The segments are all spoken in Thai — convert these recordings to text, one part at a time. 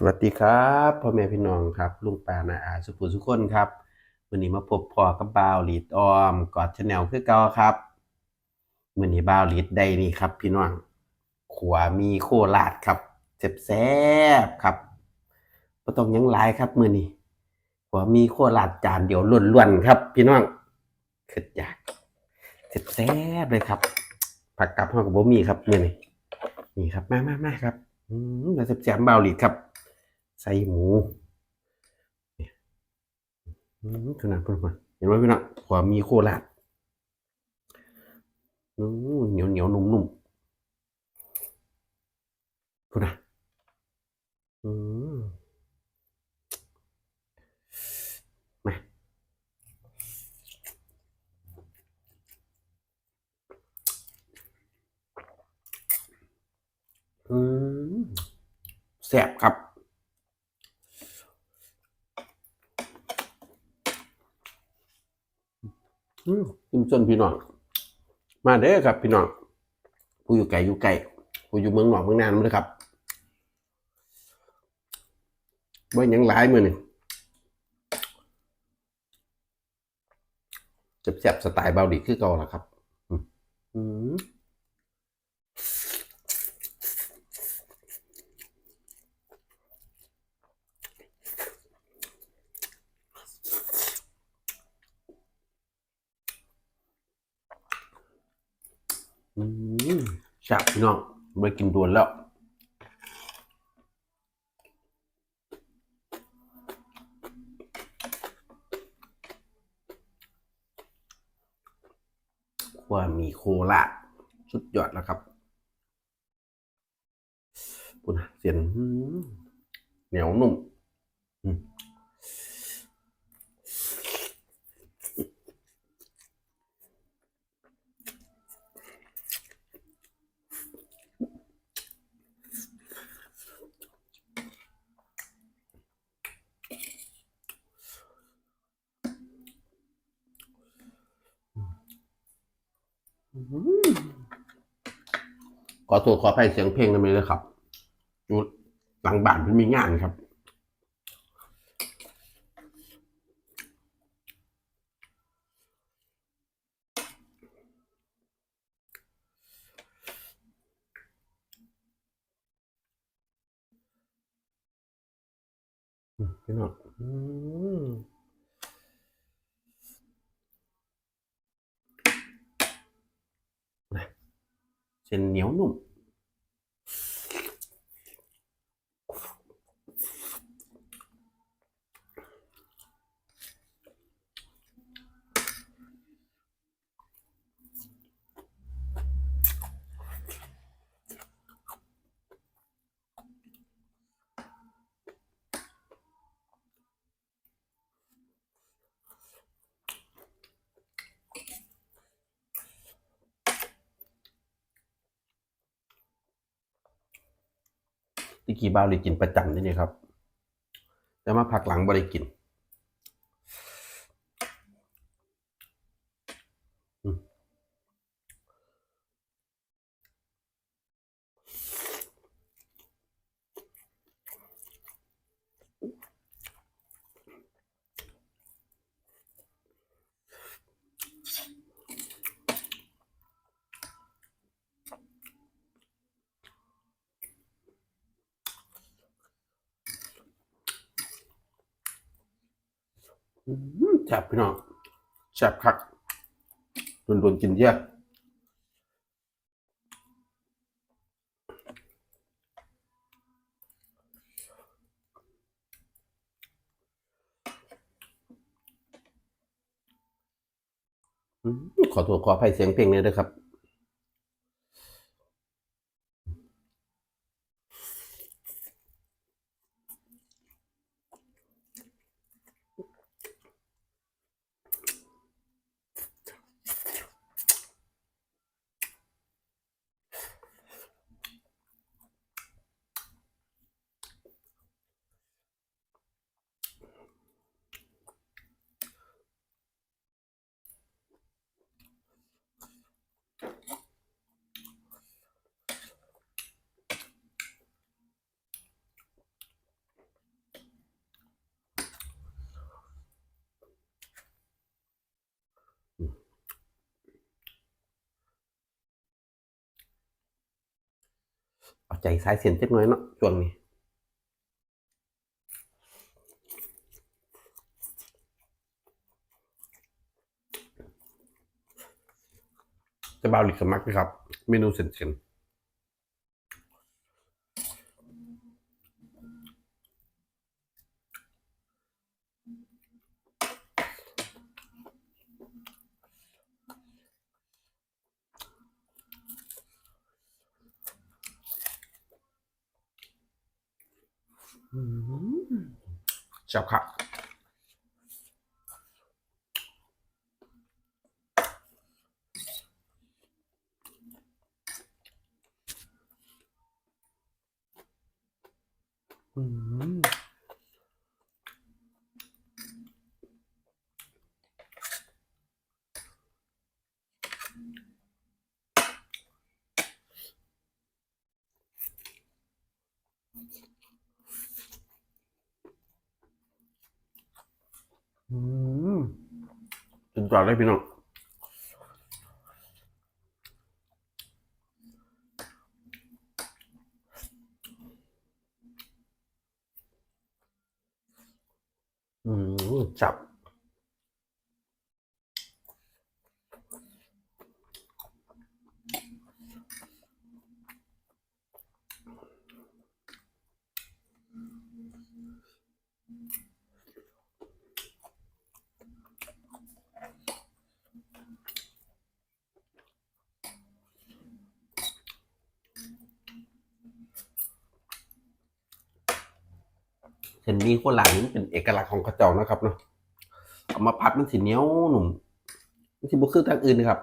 สวัสดีครับพ่อแม่พี่น้องครับลุงป้านาอาสุขุสุขคนครับวันนี้มาพบพ่อกับบ่าวลีดออมกอดชาแนลคือเก่าครับวันนี้บ่าวลีดได้นี่ครับ พี่น้องขวามีโคราดครับแซบครับบ่ต้องยังหลายครับมือนี้ขวามีโคราดจานเดียวล้วนๆครับ พี่น้องคิดอยากแซบเลยครับ ผักกับเฮาก็บ่มีครับมือนี้นี่ครับมาๆๆครับอืมแล้วแซบบ่าวลีดครับ ใส่หมูขนาดพิ่นมาเห็นไหมพี่น้องความีโคราชอืมเหนียวเหนียวนุ่มนุ่มพูดนะมาอืมแซ่บครับ อืม ชุมชนพี่น้อง มาเด้อครับพี่น้อง ผู้อยู่ไกลอยู่ไกลผู้อยู่เมืองนอกเมืองนานมาเลยครับบ่ยังหลายมือนี่จะแซ่บๆสไตล์เบาดีคือเก่าละครับ อืม มแซ่บพี่น้องไปกินดวนแล้วว่ามีโคราชสุดยอดแล้วครับปุณนะเสียนเหนียวนุ่ม ขอโทษขออภัยเสียงเพลงนั่นเลยครับอยู่หลังบ้านมันมีงานครับพี่น้องอืม เส้น เหนียวนุ่มที่กีบ้าวเลยกินประจำนี่นี่ครับ แต่มาพักหลังบริกิน แซ่บพี่น้องแซ่บคักโดนๆกินเยอะขอโทษขออภัยเสียงเพลงเลยนะครับ เอาใจสายเสียนจักน้อยเนาะช่วงนี้จะบาหลิกสมักนะครับ เมนูเส้นเซนจับ อืมอืมสุดไดเลยพี่น้องอืมจับ เห็นมีโคราชนี่มันเป็นเอกลักษณ์ของเขาเจ้านะครับเนาะเอามาผัดมันสีเหนียวหนุ่มมันสิบุคือทางอื่นนะครับ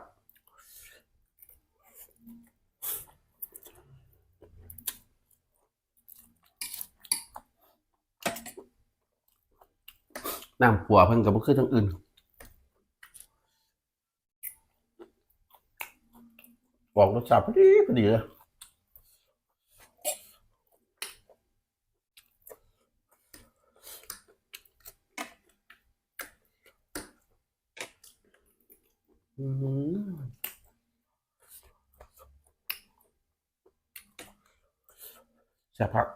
น้ำปัวเพิ่นกับบุคือทางอื่นบอกรสชาติพอดีพอดีเลย แซ่บผัก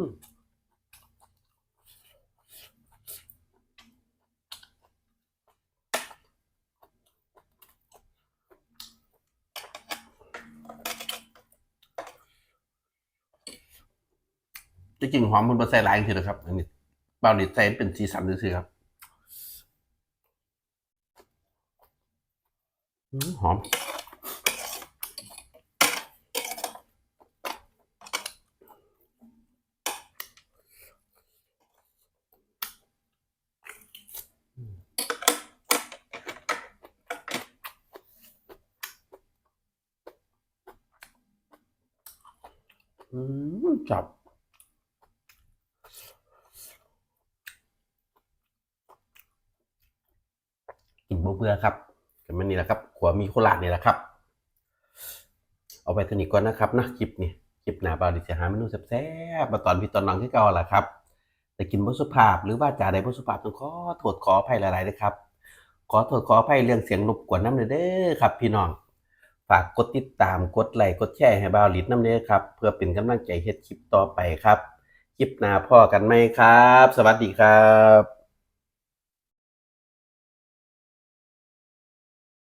ม จริงๆหอมมันบ่ใส่หลายจริงๆนะครับ อันนี้เบาหลีใส่เป็นสีสันซื่อๆครับอืมหอมอืมจั บ่เบื่อครับกันมันนี่แหละครับขัวมีโคราชนี่แหละครับ เอาไปตัวนี้ก่อนนะครับนะคลิปนี้คลิปหน้าบาดิจะหาเมนูแซ่บๆมาตอนพี่ตอนน้องที่เก่าแหละครับแต่กินบ่สุภาพหรือว่าจ่าใดบ่สุภาพต้องขอโทษขออภัยหลายๆนะครับขอโทษขออภัยเรื่องเสียงรบกวนน้ำเด้อครับ พี่น้องฝากกดติดตามกดไลค์กดแชร์ให้บาวลิดน้ำเด้อครับ เพื่อเป็นกำลังใจเฮ็ดคลิปต่อไปครับ คลิปหน้าพ่อกันไหมครับ สวัสดีครับ